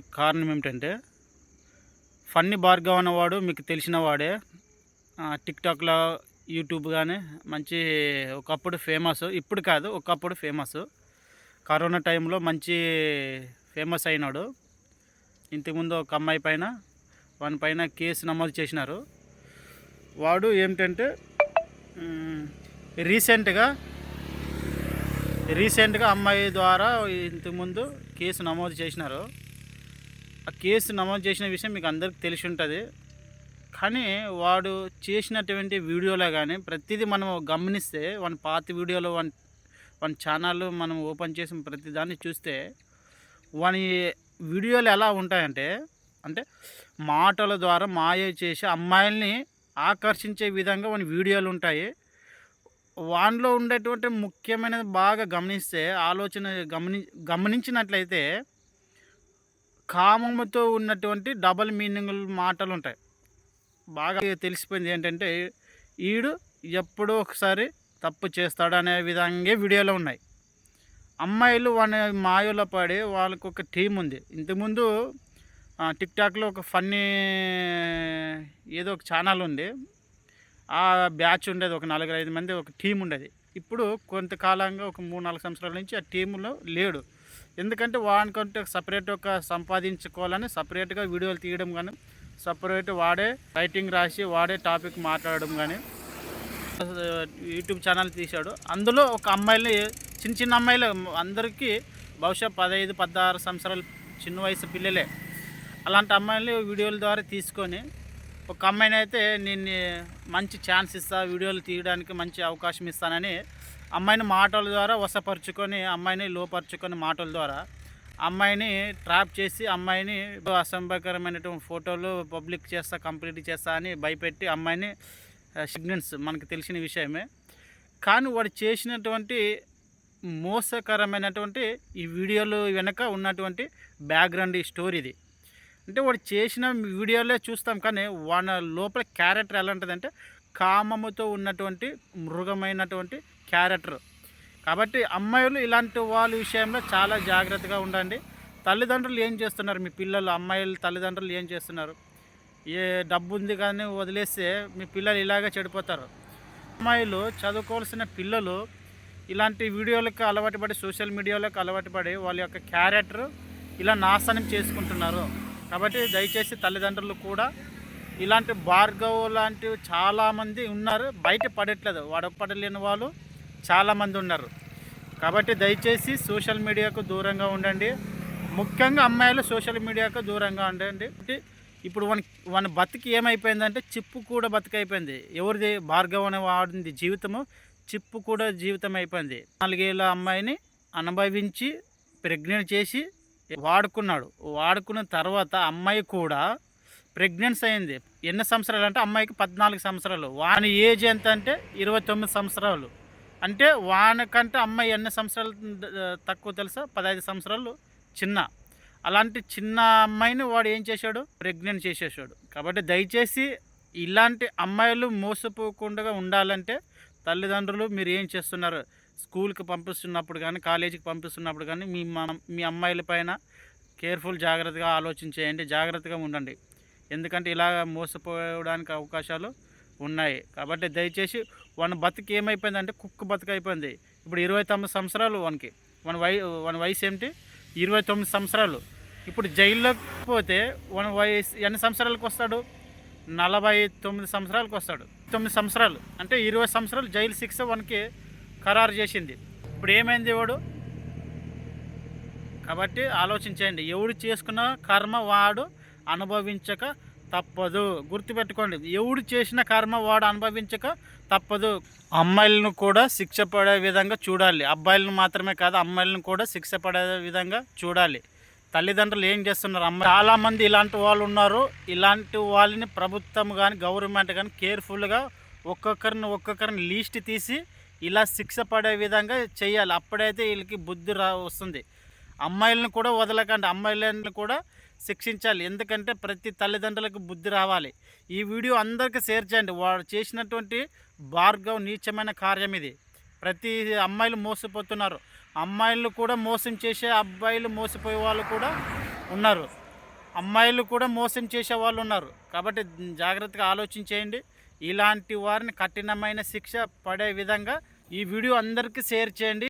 కారణం ఏమిటంటే ఫన్నీ భార్గవ్ అన్నవాడు మీకు తెలిసిన వాడే. టిక్టాక్లో యూట్యూబ్ కానీ మంచి ఒకప్పుడు ఫేమస్ ఇప్పుడు కాదు ఒకప్పుడు ఫేమస్. కరోనా టైంలో మంచి ఫేమస్ అయినాడు. ఇంతకుముందు ఒక అమ్మాయి పైన వాని పైన కేసు నమోదు చేసినారు. వాడు ఏమిటంటే రీసెంట్గా రీసెంట్గా అమ్మాయి ద్వారా ఇంతకుముందు కేసు నమోదు చేసినారు. ఆ కేసు నమోదు చేసిన విషయం మీకు అందరికి తెలిసి ఉంటుంది కానీ వాడు చేసినటువంటి వీడియోలో కానీ ప్రతిదీ మనం గమనిస్తే వాని పాత వీడియోలో వన్ వన్ ఛానల్ మనం ఓపెన్ చేసిన ప్రతి దాన్ని చూస్తే వాని వీడియోలు ఎలా ఉంటాయంటే అంటే మాటల ద్వారా మాయ చేసి అమ్మాయిల్ని ఆకర్షించే విధంగా వాని వీడియోలు ఉంటాయి. వానిలో ఉండేటువంటి ముఖ్యమైనది బాగా గమనిస్తే ఆలోచన గమని గమనించినట్లయితే కామముతో ఉన్నటువంటి డబల్ మీనింగ్ మాటలు ఉంటాయి బాగా తెలిసిపోయింది ఏంటంటే ఈడు ఎప్పుడో ఒకసారి తప్పు చేస్తాడు అనే విధంగా వీడియోలో ఉన్నాయి. అమ్మాయిలు వాని మాయలో పడి వాళ్ళకు ఒక టీం ఉంది ఇంతకుముందు టిక్ టిక్టాక్లో ఒక ఫన్నీ ఏదో ఒక ఛానల్ ఉంది ఆ బ్యాచ్ ఉండేది ఒక నలుగురు ఐదు మంది ఒక టీం ఉండేది ఇప్పుడు కొంతకాలంగా ఒక మూడు నాలుగు సంవత్సరాల నుంచి ఆ టీంలో లేడు. ఎందుకంటే వానికంటే సపరేట్ ఒక సంపాదించుకోవాలని సపరేట్గా వీడియోలు తీయడం కానీ సపరేట్ వాడే రైటింగ్ రాసి వాడే టాపిక్ మాట్లాడడం కానీ యూట్యూబ్ ఛానల్ తీశాడు. అందులో ఒక అమ్మాయిని చిన్న చిన్న అమ్మాయిలు అందరికీ బహుశా పదహైదు పదహారు సంవత్సరాలు చిన్న వయసు పిల్లలే. అలాంటి అమ్మాయిలు వీడియోల ద్వారా తీసుకొని ఒక అమ్మాయిని అయితే నేను మంచి ఛాన్స్ ఇస్తా వీడియోలు తీయడానికి మంచి అవకాశం ఇస్తానని అమ్మాయిని మాటల ద్వారా వసపరుచుకొని అమ్మాయిని లోపరుచుకొని మాటల ద్వారా అమ్మాయిని ట్రాప్ చేసి అమ్మాయిని అసంభవకరమైనటువంటి ఫోటోలు పబ్లిక్ చేస్తా కంప్లీట్ చేస్తా అని భయపెట్టి అమ్మాయిని సిగ్నల్స్ మనకు తెలిసిన విషయమే. కానీ వాడు చేసినటువంటి మోసకరమైనటువంటి ఈ వీడియోలు వెనక ఉన్నటువంటి బ్యాక్గ్రౌండ్ ఈ స్టోరీ ఇది. అంటే వాడు చేసిన వీడియోలే చూస్తాం కానీ వాడి లోపల క్యారెక్టర్ ఎలా ఉంటుందంటే కామముతో ఉన్నటువంటి మృగమైనటువంటి క్యారెక్టర్. కాబట్టి అమ్మాయిలు ఇలాంటి వాళ్ళ విషయంలో చాలా జాగ్రత్తగా ఉండండి. తల్లిదండ్రులు ఏం చేస్తున్నారు? మీ పిల్లలు అమ్మాయిలు తల్లిదండ్రులు ఏం చేస్తున్నారు? ఏ డబ్బు ఉంది కానీ వదిలేస్తే మీ పిల్లలు ఇలాగే చెడిపోతారు. అమ్మాయిలు చదువుకోవాల్సిన పిల్లలు ఇలాంటి వీడియోలకు అలవాటు పడి సోషల్ మీడియాలకు అలవాటు పడి వాళ్ళ యొక్క క్యారెక్టర్ ఇలా నాశనం చేసుకుంటున్నారు. కాబట్టి దయచేసి తల్లిదండ్రులు కూడా ఇలాంటి భార్గవ్ లాంటివి చాలామంది ఉన్నారు. బయట పడట్లేదు. పడలేని వాళ్ళు చాలామంది ఉన్నారు. కాబట్టి దయచేసి సోషల్ మీడియాకు దూరంగా ఉండండి. ముఖ్యంగా అమ్మాయిలు సోషల్ మీడియాకు దూరంగా ఉండండి. ఇప్పుడు వన్ వన్ బతికి ఏమైపోయిందంటే చిప్పు కూడా బతికైపోయింది. ఎవరిది? భార్గవ్ అనే వాడింది జీవితము చిప్పు కూడా జీవితం అయిపోయింది. నాలుగేళ్ళ అమ్మాయిని అనుభవించి ప్రెగ్నెంట్ చేసి వాడుకున్నాడు. వాడుకున్న తర్వాత అమ్మాయి కూడా ప్రెగ్నెన్సీ అయింది. ఎన్ని సంవత్సరాలు అంటే అమ్మాయికి పద్నాలుగు సంవత్సరాలు. వాని ఏజ్ ఎంత అంటే ఇరవై తొమ్మిది సంవత్సరాలు. అంటే వానికంటే అమ్మాయి ఎన్ని సంవత్సరాలు తక్కువ తెలుసా? పదహైదు సంవత్సరాలు చిన్న. అలాంటి చిన్న అమ్మాయిని వాడు ఏం చేశాడు? ప్రెగ్నెంట్ చేసేసాడు కాబట్టి దయచేసి ఇలాంటి అమ్మాయిలు మోసపోకుండా ఉండాలంటే తల్లిదండ్రులు మీరు ఏం చేస్తున్నారు? స్కూల్కి పంపిస్తున్నప్పుడు కానీ కాలేజీకి పంపిస్తున్నప్పుడు కానీ మీ మన మీ అమ్మాయిల పైన కేర్ఫుల్ జాగ్రత్తగా ఆలోచించేయండి. జాగ్రత్తగా ఉండండి. ఎందుకంటే ఇలా మోసపోవడానికి అవకాశాలు ఉన్నాయి. కాబట్టి దయచేసి వాని బతుకు ఏమైపోయిందంటే కుక్క బతుకు అయిపోయింది. ఇప్పుడు ఇరవై తొమ్మిది సంవత్సరాలు వానికి. వన్ వై వన్ వయసు ఏమిటి? ఇరవై తొమ్మిది సంవత్సరాలు. ఇప్పుడు జైల్లోకి పోతే వన్ వయసు ఎన్ని సంవత్సరాలకు వస్తాడు? నలభై తొమ్మిది సంవత్సరాలకు వస్తాడు. తొమ్మిది సంవత్సరాలు. అంటే ఇరవై సంవత్సరాలు జైలు శిక్ష వన్కి ఖరారు చేసింది. ఇప్పుడు ఏమైంది వాడు? కాబట్టి ఆలోచించండి ఎవడు చేసుకున్న కర్మ వాడు అనుభవించక తప్పదు. గుర్తుపెట్టుకోండి ఎవడు చేసిన కర్మ వాడు అనుభవించక తప్పదు. అమ్మాయిలను కూడా శిక్ష పడే విధంగా చూడాలి. అబ్బాయిలను మాత్రమే కాదు అమ్మాయిలను కూడా శిక్ష పడే విధంగా చూడాలి. తల్లిదండ్రులు ఏం చేస్తున్నారు? అమ్మాయి చాలామంది ఇలాంటి వాళ్ళు ఉన్నారు. ఇలాంటి వాళ్ళని ప్రభుత్వం కానీ గవర్నమెంట్ కానీ కేర్ఫుల్గా ఒక్కొక్కరిని ఒక్కొక్కరిని లీస్ట్ తీసి ఇలా శిక్ష పడే విధంగా చేయాలి. అప్పుడైతే వీళ్ళకి బుద్ధి రా వస్తుంది. అమ్మాయిలను కూడా వదలకండి. అమ్మాయిలను కూడా శిక్షించాలి. ఎందుకంటే ప్రతి తల్లిదండ్రులకు బుద్ధి రావాలి. ఈ వీడియో అందరికీ షేర్ చేయండి. వాడు చేసినటువంటి భార్గవ్ నీచమైన కార్యం ఇది. ప్రతి అమ్మాయిలు మోసపోతున్నారు. అమ్మాయిలు కూడా మోసం చేసే అబ్బాయిలు మోసపోయే వాళ్ళు కూడా ఉన్నారు. అమ్మాయిలు కూడా మోసం చేసే వాళ్ళు ఉన్నారు. కాబట్టి జాగ్రత్తగా ఆలోచించేయండి ఇలాంటి వారిని కఠినమైన శిక్ష పడే విధంగా ఈ వీడియో అందరికీ షేర్ చేయండి.